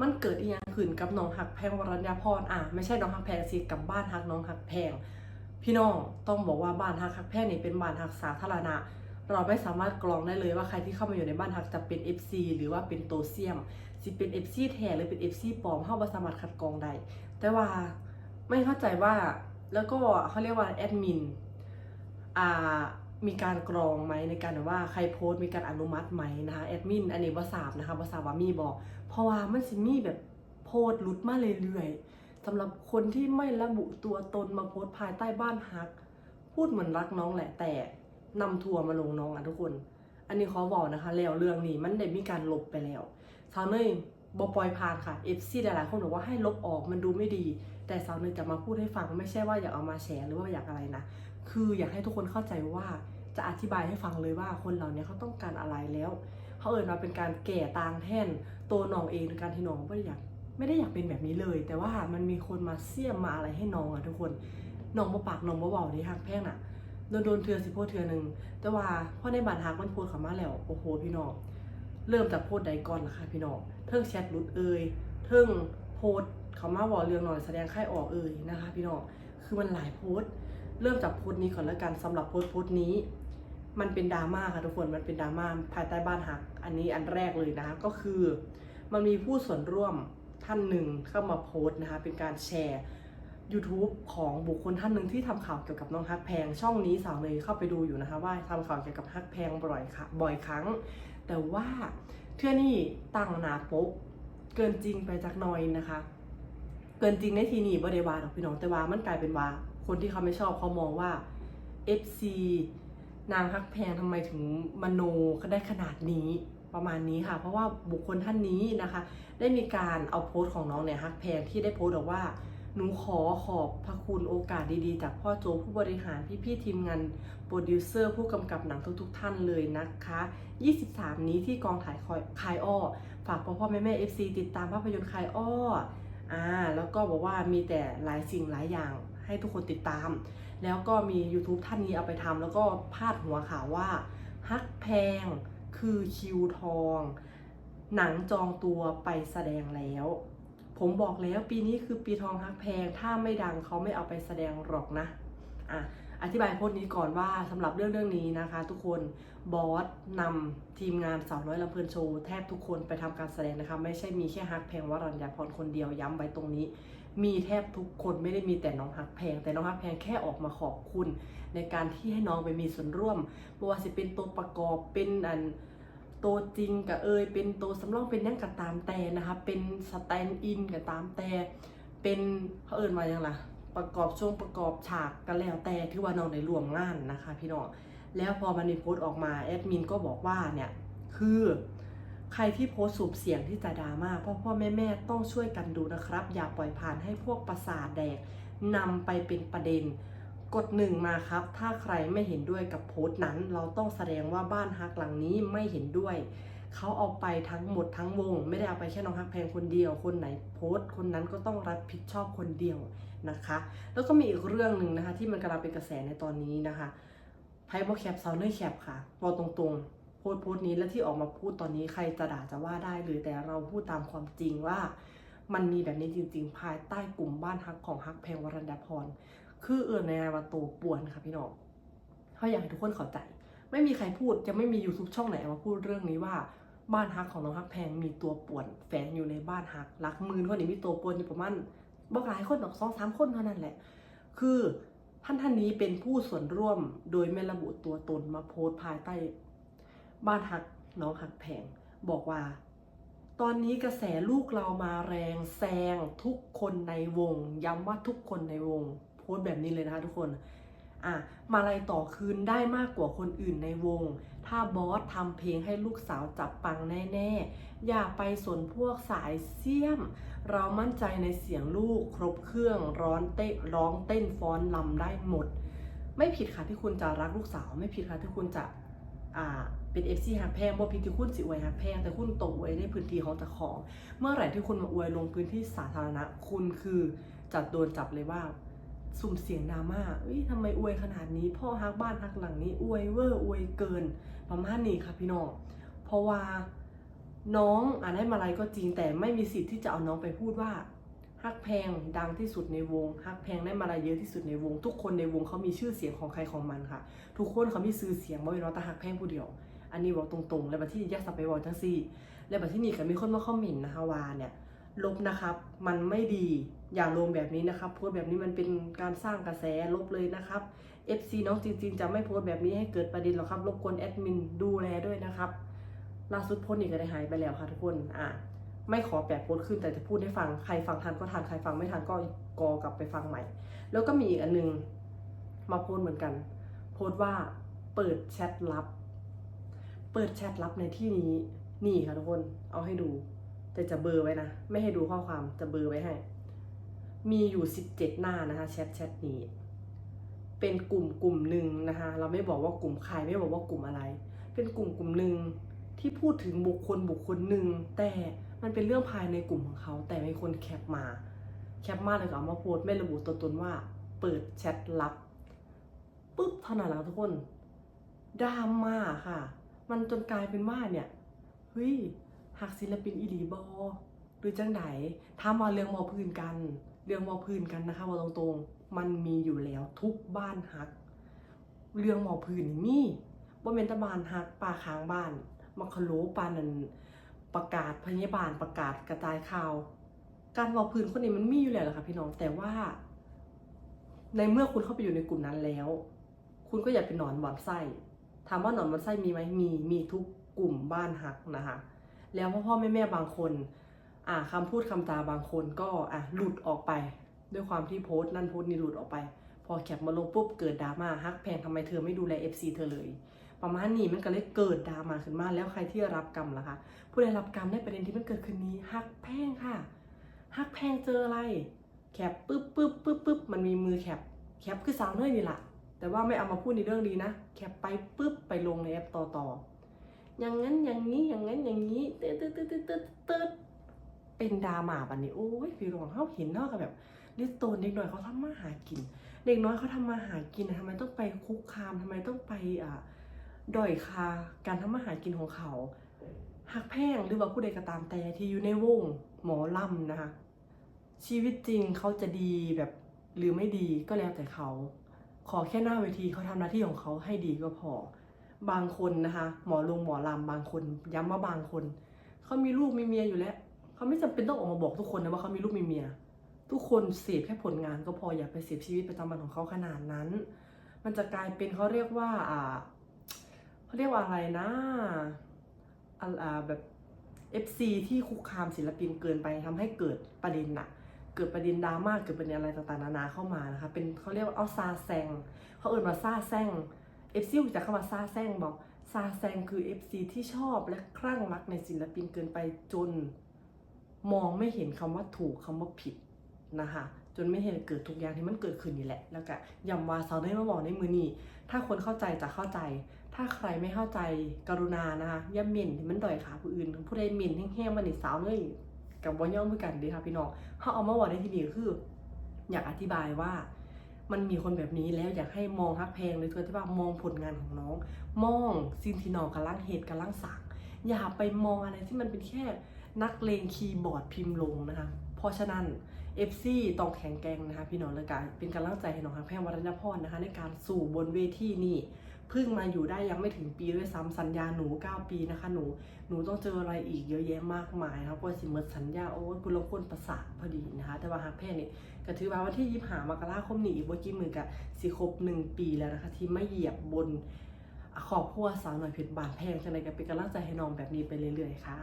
มันเกิดอีหยังขึ้นกับน้องหักแพงวรัญญาพรอะไม่ใช่น้องหักแพงสิกับบ้านหักน้องหักแพง พี่น้องต้องบอกว่าบ้านหักหักแพงนี่เป็นบ้านหักสาธารณะ เราไม่สามารถกรองได้เลยว่าใครที่เข้ามาอยู่ในบ้านหักจะเป็น FC หรือว่าเป็นโตเซียมสิเป็น FC แท้หรือเป็น FC ปลอมเข้าบ่สามารถคัดกรองได้แต่ว่าไม่เข้าใจว่าแล้วก็เขาเรียกว่าแอดมินอ่า มีการกรองไหมในการว่าใครโพสต์มีการอนุมัติไหมนะคะแอดมินอันนี้บ่ทราบนะคะบ่ทราบว่ามีบอก เพราะว่ามันสิมีแบบโพสต์หลุดมาเรื่อยๆสำหรับคนที่ไม่ระบุตัวตนมาโพสต์ภายใต้บ้านฮัก พูดเหมือนรักน้องแหละแต่นำทัวร์มาลงน้องอะทุกคน อันนี้ขอบอกนะคะแล้วเรื่องนี้มันได้มีการลบไปแล้วสาวเนยบอปล่อยผ่านค่ะ FC หลายๆคนบอกว่าให้ลบออกมันดูไม่ดี แต่สาวเนยจะมาพูดให้ฟังไม่ใช่ว่าอยากเอามาแชร์หรือว่าอยากอะไรนะ คืออยากให้ทุกคนเข้าใจว่าจะอธิบายให้ฟังเลยว่าคนเหล่านี้เขาต้องการอะไรแล้วเขาเอ่ยมาเป็นการแก่ตางแท่นตัวน้องเองในการที่น้องไม่ได้อยากไม่ได้อยากเป็นแบบนี้เลย แต่ว่ามันมีคนมาเสียมมาอะไรให้น้องอะทุกคนน้องบ่ปากน้องบ่เบาดีหักแพงน่ะโดนโดนเทือสิโพดเทือหนึ่งแต่ว่าพ่อในบานฮักมันโพดขามาแล้วโอ้โหพี่น้องเริ่มจากโพดใดก่อนนะคะพี่น้องเทิงแชทหลุดเอ่ยเทิงโพดเขามาบอกเรื่องหน่อยแสดงค่ายออกเอ่ยนะคะ พี่น้องคือมันหลายโพสต์ เริ่มจากโพสต์นี้ก่อนแล้วกันสำหรับโพสต์โพสต์นี้ มันเป็นดราม่าค่ะทุกคนมันเป็นดราม่าภายใต้บ้านหัก อันนี้อันแรกเลยนะคะก็คือ มันมีผู้ส่วนร่วมท่านหนึ่งเข้ามาโพสต์นะคะเป็นการแชร์ YouTube ของบุคคลท่านหนึ่งที่ทำข่าวเกี่ยวกับน้องฮักแพง ช่องนี้สาวเลยเข้าไปดูอยู่นะคะว่าทำข่าวเกี่ยวกับฮักแพงบ่อยค่ะบ่อยครั้ง แต่ว่าเทื่อนี่ตั้งนาปกเกินจริงไปจากน้อยนะคะ เกินจริงในทีนี้บ่ได้ว่าดอกพี่น้องแต่ว่ามันกลายเป็นว่า คนที่เขาไม่ชอบเขามองว่า FC นางฮักแพงทำไมถึงมโนก็ได้ขนาดนี้ประมาณนี้ค่ะ เพราะว่าบุคคลท่านนี้นะคะ ได้มีการเอาโพสต์ของน้องเนี่ยฮักแพงที่ได้โพสต์บอกว่าหนูขอขอบพระคุณโอกาสดีๆ จากพ่อโจผู้บริหารพี่ๆทีมงานโปรดิวเซอร์ผู้กำกับหนังทุกๆ ท่านเลยนะคะ 23 นี้ที่กองถ่ายคายอ้อ ฝากพ่อพ่อแม่แม่ FC ติดตามภาพยนตร์คายอ้ออ่าแล้วก็บอกว่ามีแต่หลายสิ่งหลายอย่าง ให้ทุกคนติดตาม แล้วก็มี YouTube ท่านนี้เอาไปทำแล้วก็พาดหัวข่าวว่า ฮักแพงคือคิวทอง หนังจองตัวไปแสดงแล้ว ผมบอกแล้วปีนี้คือปีทองฮักแพง ถ้าไม่ดังเขาไม่เอาไปแสดงหรอกนะอะอธิบายโพสต์นี้ก่อนว่าสำหรับเรื่องเรื่องนี้นะคะ ทุกคนบอสนำทีมงานสาวน้อยลำเพลินโชว์แทบทุกคนไปทำการแสดงนะคะ ไม่ใช่มีแค่ฮักแพงวรัญญาพรคนเดียวย้ำไว้ตรงนี้ มีแทบทุกคนไม่ได้มีแต่น้องฮักแพง แต่น้องฮักแพงแค่ออกมาขอบคุณ ในการที่ให้น้องไปมีส่วนร่วมบ่ว่าสิเป็นตัวประกอบเป็นอันตัวจริงกับเอยเป็นตัวสำรองเป็นหยังกับตามแต่นะคะเป็นสแตนด์อินกับตามแต่เป็นเขาเอิญมาอย่างล่ะประกอบช่วงประกอบฉากกันแล้วแต่ที่ว่าน้องได้รวมงานนะคะ พี่น้องแล้วพอมันมีโพสต์ออกมาแอดมินก็บอกว่าเนี่ยคือ ใครที่โพสสูบเสียงที่จะดราม่าพ่อพ่อแม่แม่ต้องช่วยกันดูนะครับ อย่าปล่อยผ่านให้พวกประสาทแดกนำไปเป็นประเด็น กดหนึ่งมาครับ ถ้าใครไม่เห็นด้วยกับโพสต์นั้น เราต้องแสดงว่าบ้านฮักหลังนี้ไม่เห็นด้วย เขาเอาไปทั้งหมดทั้งวง ไม่ได้เอาไปแค่น้องฮักแพงคนเดียว คนไหนโพสต์คนนั้นก็ต้องรับผิดชอบคนเดียวนะคะ แล้วก็มีอีกเรื่องหนึ่งนะคะ ที่มันกำลังเป็นกระแสในตอนนี้นะคะไพ่บอแคปซาวเนอร์แคปค่ะบอกตรงๆ พสต์โพสต์นี้และที่ออกมาพูดตอนนี้ใครจะด่าจะว่าได้เลยแต่เราพูดตามความจริงว่า มันมีแบบนี้จริง ๆ ภายใต้กลุ่มบ้านฮักของฮักแพงวรัญญาพรคือเอื่นในว่าโตป่วนค่ะพี่น้องเขาอยากให้ทุกคนเข้าใจ ไม่มีใครพูดจะไม่มียูทูบช่องไหนมาพูดเรื่องนี้ว่าบ้านฮักของน้องฮักแพงมีตัวป่วนแฝงอยู่ในบ้านฮักรักมือคนนี้มีตัวป่วนอยู่ประมาณบอกหลายคนดอกสองสามคนเท่านั้นแหละ คือท่านท่านนี้เป็นผู้ส่วนร่วมโดยไม่ระบุตัวตนมาโพสต์ภายใต้ บ้านฮักน้องฮักแพงบอกว่า ตอนนี้กระแสลูกเรามาแรงแซงทุกคนในวง ย้ำว่าทุกคนในวง โพสแบบนี้เลยนะคะทุกคนอะมาลัยต่อคืนได้มากกว่าคนอื่นในวง ถ้าบอสทำเพลงให้ลูกสาวจับปังแน่ๆ อย่าไปสนพวกสายเสี้ยม เรามั่นใจในเสียงลูกครบเครื่องร้อนเต้นร้องเต้นฟ้อนลำได้หมด ไม่ผิดค่ะที่คุณจะรักลูกสาว ไม่ผิดค่ะที่คุณจะ อ่าเป็น FC หักแพงบ่ผิดที่คุณสิอวยหักแพงแต่คุณตกอวยในพื้นที่ของเจ้าของ เมื่อไหร่ที่คุณมาอวยลงพื้นที่สาธารณะคุณคือจัดโดนจับเลยว่าสุ่มเสียงดราม่าเอ้ยทำไมอวยขนาดนี้ พ่อฮักบ้านฮักหลังนี้อวยเวอร์อวยเกิน ประมาณนี้ค่ะพี่น้อง เพราะว่าน้องอ่านได้มาลัยก็จริงแต่ไม่มีสิทธิ์ที่จะเอาน้องไปพูดว่า ฮักแพงดังที่สุดในวงฮักแพงได้มาลัยเยอะที่สุดในวง ทุกคนในวงเขามีชื่อเสียงของใครของมันค่ะ ทุกคนเขามีชื่อเสียงบ่เป็นว่าแต่ฮักแพงผู้เดียว อันนี้บอกตรงๆ แล้วบัดที่แยกสับไปบอกจังซี่ แล้วบัดที่นี่ก็มีคนมาคอมเมนต์นะคะว่าเนี่ยลบนะครับ มันไม่ดีอย่าลงแบบนี้นะครับ โพสแบบนี้มันเป็นการสร้างกระแสลบเลยนะครับ FC น้องจริงๆ จะไม่โพสแบบนี้ให้เกิดประเด็นหรอกครับรบกวนแอดมินดูแลด้วยนะครับล่าสุดโพสต์นี่ก็ได้หายไปแล้วค่ะทุกคนอะ ไม่ขอแปะโพสต์ขึ้นแต่จะพูดให้ฟังใครฟังทันก็ทันใครฟังไม่ทันก็กอกลับไปฟังใหม่ แล้วก็มีอีกอันนึงมาโพสเหมือนกัน โพสต์ว่าเปิดแชทลับ เปิดแชทลับในที่นี้นี่ค่ะทุกคนเอาให้ดู แต่จะเบอร์ไว้นะ ไม่ให้ดูข้อความจะเบอร์ไว้ให้ มีอยู่ 17 หน้านะคะแชทแชทนี้ เป็นกลุ่มกลุ่มหนึ่งนะคะเราไม่บอกว่ากลุ่มใครไม่บอกว่ากลุ่มอะไร เป็นกลุ่มกลุ่มหนึ่งที่พูดถึงบุคคลบุคคลหนึ่งแต่ มันเป็นเรื่องภายในกลุ่มของเขา แต่มีคนแคปมา แคปมาเลยก็เอามาโพสไม่ระบุตัวตนว่า เปิดแชทลับปุ๊บเท่านั้นแหละทุกคนดราม่าค่ะ มันจนกลายเป็นว่าเนี่ยเฮ้ยหักศิลปินอีหลีบอหรือจังไหนถ้ามาเรื่องมอพื้นกัน เรื่องมอพื้นกันนะคะว่าตรงๆ มันมีอยู่แล้วทุกบ้านฮัก เรื่องมอพื้นนี่บ่แม่นตะบานฮักป่าค้างบ้านมัคโลปานนั้น ประกาศพยาบาลประกาศกระจายข่าว การหมอพื้นคนนี้มันมีอยู่แล้วค่ะพี่น้องแต่ว่า ในเมื่อคุณเข้าไปอยู่ในกลุ่มนั้นแล้ว คุณก็อย่าเป็นหนอนบ่อนไส้ถามว่าหนอนบ่อนไส้มีไหมมีมีทุกกลุ่มบ้านหักนะคะ แล้วพ่อพ่อแม่แม่บางคน อ่าคำพูดคำจาบางคนก็อะหลุดออกไป ด้วยความที่โพสต์นั่นโพสต์นี่หลุดออกไป พอแคปมาลงปุ๊บเกิดดราม่าฮักแพงทำไมเธอไม่ดูแล FC เธอเลย ประมาณนี้มันก็เลยเกิดดราม่าขึ้นมาแล้วใครที่รับกรรมล่ะคะผู้ได้รับกรรมในประเด็นที่มันเกิดขึ้นนี้ฮักแพงค่ะฮักแพงเจออะไรแคปปึ๊บปึ๊บปึ๊บปึ๊บมันมีมือแคปแคปคือสาวเนยนี่แหละแต่ว่าไม่เอามาพูดในเรื่องดีนะ แคปไปปุ๊บไปลงในแอปต่อต่ออย่างนั้นอย่างนี้อย่างนั้นอย่างนี้เตึ๊ดเตึ๊ดเตึ๊ดตึ๊ดตึ๊ดตึ๊ดเป็นดราม่าบันนี้โอ้ยพี่รองเขาเห็นนาะกับแบบลิสโตนเด็กน้อยเขาทำมาหากิน เด็กน้อยเขาทำมาหากินทำไมต้องไปคุกคามทำไมต้องไปอ่า ด้อยค่าการทำมาหากินของเขาหักแพงหรือว่าผู้ใดก็ตามแต่ที่อยู่ในวงหมอลำนะคะชีวิตจริงเขาจะดีแบบหรือไม่ดีก็แล้วแต่เขา ขอแค่หน้าเวทีเขาทำหน้าที่ของเขาให้ดีก็พอ บางคนนะคะหมอลงหมอลำบางคนย้ำว่าบางคนเขามีลูกมีเมียอยู่แล้วเขาไม่จำเป็นต้องออกมาบอกทุกคนนะว่าเขามีลูกมีเมีย ทุกคนเสพแค่ผลงานก็พออย่าไปเสพชีวิตประจำวันของเขาขนาดนั้น มันจะกลายเป็นเขาเรียกว่าอ่า เรียกว่าอะไรนะอ่าอ่าแบบ FC ที่คุกคามศิลปินเกินไปทำให้เกิดประเด็นน่ะเกิดประเด็นดราม่าเกิดประเด็นอะไรต่างๆนานาเข้ามานะคะเป็นเขาเรียกว่าเอาซาแซงเขาเอ่นว่าซาแซง FC รู้จักคำว่าซาแซงบอกซาแซงคือ FC ที่ชอบและคลั่งรักในศิลปินเกินไปจน มองไม่เห็นคำว่าถูกคำว่าผิดนะคะ จนไม่เห็นเกิดทุกอย่างที่มันเกิดขึ้นนี่แหละ แล้วก็ย้ำว่าสาวได้มาบอกในมือนี้ถ้าคนเข้าใจจะเข้าใจ ถ้าใครไม่เข้าใจกรุณานะคะอย่าหมิ่นที่มันด่อยขาผู้อื่นผู้ใดหมิ่นแห้งๆมันนี่สาวเลยกับบ่ย่อมคือกันดีค่ะพี่น้องเขาเอามาบอกในที่นี้คือ อยากอธิบายว่ามันมีคนแบบนี้แล้วอยากให้มองฮักเพงเลยเพื่อที่ว่ามองผลงานของน้อง มองสิ่งที่น้องกำลังเหตุกำลังสั่งอย่าไปมองอะไรที่มันเป็นแค่นักเลงคีย์บอร์ดพิมพ์ลงนะคะเพราะฉะนั้น FC ต้องแข็งแกงนะคะ พี่น้องและกันเป็นกำลังใจให้น้องฮักแพงวรรณพรนะคะ ในการสู่บนเวทีนี่เพิ่งมาอยู่ได้ยังไม่ถึงปีด้วยซ้ำสัญญาหนู 9 ปีนะคะ หนูหนูต้องเจออะไรอีกเยอะแยะมากมายนะคะเพราะว่าสิเมิดสัญญาโอ้คุณละคนประสาทพอดีนะคะ แต่ว่าฮักแพงนี่ก็ถือว่าวันที่ยิบหามกราคมนี้อีกว่ากี่มือกับสิครบหนึ่งปีแล้วนะคะ ที่ไม่เหยียบบนขอบพัวสาวหน่อยเพชรบานแพงจังเลยก็เป็นกำลังใจให้น้องแบบนี้ไปเรื่อยๆค่ะ